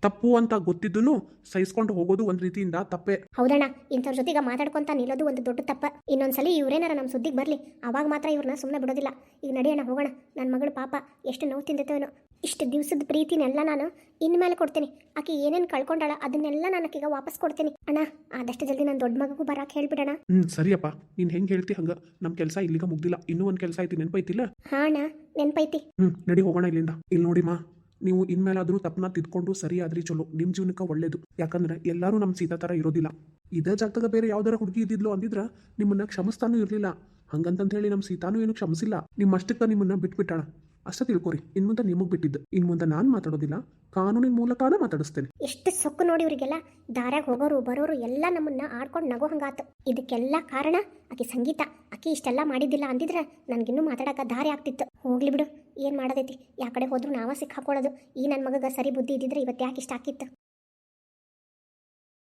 ತಪ್ಪು ಅಂತ ಗೊತ್ತಿದ್ದೂ ಸಹಿಸ್ಕೊಂಡು ಹೋಗೋದು ಒಂದ್ ರೀತಿಯಿಂದ ತಪ್ಪೇ. ಹೌದಣ್ಣ ಇಂಥವ್ರ ಜೊತೆಗೆ ಮಾತಾಡ್ಕೊಂತ ನಿಲ್ಲೋದು ಒಂದು ದೊಡ್ಡ ತಪ್ಪ. ಇನ್ನೊಂದ್ಸಲಿ ಇವ್ರೇನಾರ ನಮ್ಮ ಸುದ್ದಿಗೆ ಬರಲಿ ಅವಾಗ ಮಾತ್ರ ಇವ್ರನ್ನ ಸುಮ್ಮನೆ ಬಿಡೋದಿಲ್ಲ. ಈಗ ನಡೆಯೋಣ ಹೋಗೋಣ. ನನ್ನ ಮಗಳು ಪಾಪ ಎಷ್ಟು ನೋವು ತಿಂದಿತ್ತೇನೋ ಇಷ್ಟು ದಿವಸದ ಪ್ರೀತಿನೆಲ್ಲ ನಾನು ಇನ್ಮೇಲೆ ಕೊಡ್ತೀನಿ. ಆಕೆ ಏನೇನು ಕಳ್ಕೊಂಡಾಳ ಅದನ್ನೆಲ್ಲ ನಾನು ಆಕೆಗೆ ವಾಪಸ್ ಕೊಡ್ತೀನಿ. ಅಣ್ಣ ಆದಷ್ಟು ಜಲ್ದಿ ನನ್ನ ದೊಡ್ಡ ಮಗಗೂ ಬರಕ್ಕೆ ಹೇಳ್ಬಿಡಣ. ಹ್ಮ್ ಸರಿಯಪ್ಪ. ನೀನ್ ಹೆಂಗ್ ಹೇಳ್ತಿ ಹಂಗ? ನಮ್ ಕೆಲಸ ಇಲ್ಲಿಗ ಮುಗ್ದಿಲ್ಲ. ಇನ್ನೂ ಒಂದ್ ಕೆಲಸ ಐತಿ. ನೆನ್ಪೈತಿಲ್ಲ? ಹಾ ಅಣ್ಣ ನೆನ್ಪೈತಿ. ಹ್ಮ್ ನಡಿ ಹೋಗೋಣ ಇಲ್ಲಿಂದ. ಇಲ್ಲಿ ನೋಡಿಮಾ ನೀವು ಇನ್ಮೇಲಾದ್ರೂ ತಪ್ಪನ್ನ ತಿದ್ಕೊಂಡು ಸರಿ ಆದ್ರಿ ಚಲೋ ನಿಮ್ಮ ಜೀವನಕ್ಕೆ ಒಳ್ಳೇದು. ಯಾಕಂದ್ರೆ ಎಲ್ಲರೂ ನಮ್ಮ ಸೀತಾ ತರ ಇರೋದಿಲ್ಲ. ಇದೇ ಜಾಗದಾಗ ಬೇರೆ ಯಾವ್ದಾರ ಹುಡುಗಿ ಇದ್ದಿದ್ಲು ಅಂದಿದ್ರ ನಿಮ್ಮನ್ನ ಕ್ಷಮಿಸ್ತಾನೂ ಇರಲಿಲ್ಲ. ಹಂಗಂತಂತ ಹೇಳಿ ನಮ್ಮ ಸೀತಾನೂ ಏನು ಕ್ಷಮಿಸಿಲ್ಲ. ನಿಮ್ಮಷ್ಟಕ್ಕ ನಿಮ್ಮನ್ನ ಬಿಟ್ಬಿಟ್ಟಾಳ. ಅಷ್ಟ ತಿಳ್ಕೊರಿ, ಇನ್ ಮುಂದೆ ನಿಮಗ್ ಬಿಟ್ಟಿದ್ದು. ಇನ್ ಮುಂದೆ ನಾನು ಮಾತಾಡೋದಿಲ್ಲ, ಕಾನೂನಿನ ಮೂಲಕನ ಮಾತಾಡಿಸ್ತೇನೆ. ಎಷ್ಟು ಸೊಕ್ಕು ನೋಡಿ ಇವರಿಗೆಲ್ಲ. ದಾರ್ಯಾಗ ಹೋಗೋರು, ಬರೋರು ಎಲ್ಲ ನಮ್ಮನ್ನ ಆಡ್ಕೊಂಡು ನಗೋ ಹಂಗಾತು. ಇದಕ್ಕೆಲ್ಲ ಕಾರಣ, ಆಕೆ ಸಂಗೀತ. ಆಕೆ ಇಷ್ಟೆಲ್ಲ ಮಾಡಿದ್ದಿಲ್ಲ ಅಂದಿದ್ರೆ ನನಗಿನ್ನೂ ಮಾತಾಡಕ ದಾರಿ ಆಗ್ತಿತ್ತು. ಹೋಗ್ಲಿ ಬಿಡು. ಏನು ಮಾಡೋದೈತಿ ಯಾ ಕಡೆ ಹೋದ್ರೂ ನಾವ ಸಿಕ್ಕಾಕೊಳ್ಳೋದು ಈ ನನ್ನ ಮಗಗೆ ಸರಿ ಬುದ್ಧಿ ಇದ್ದಿದ್ರೆ ಇವತ್ತು ಯಾಕೆ ಇಷ್ಟ ಆಕಿತ್ತು.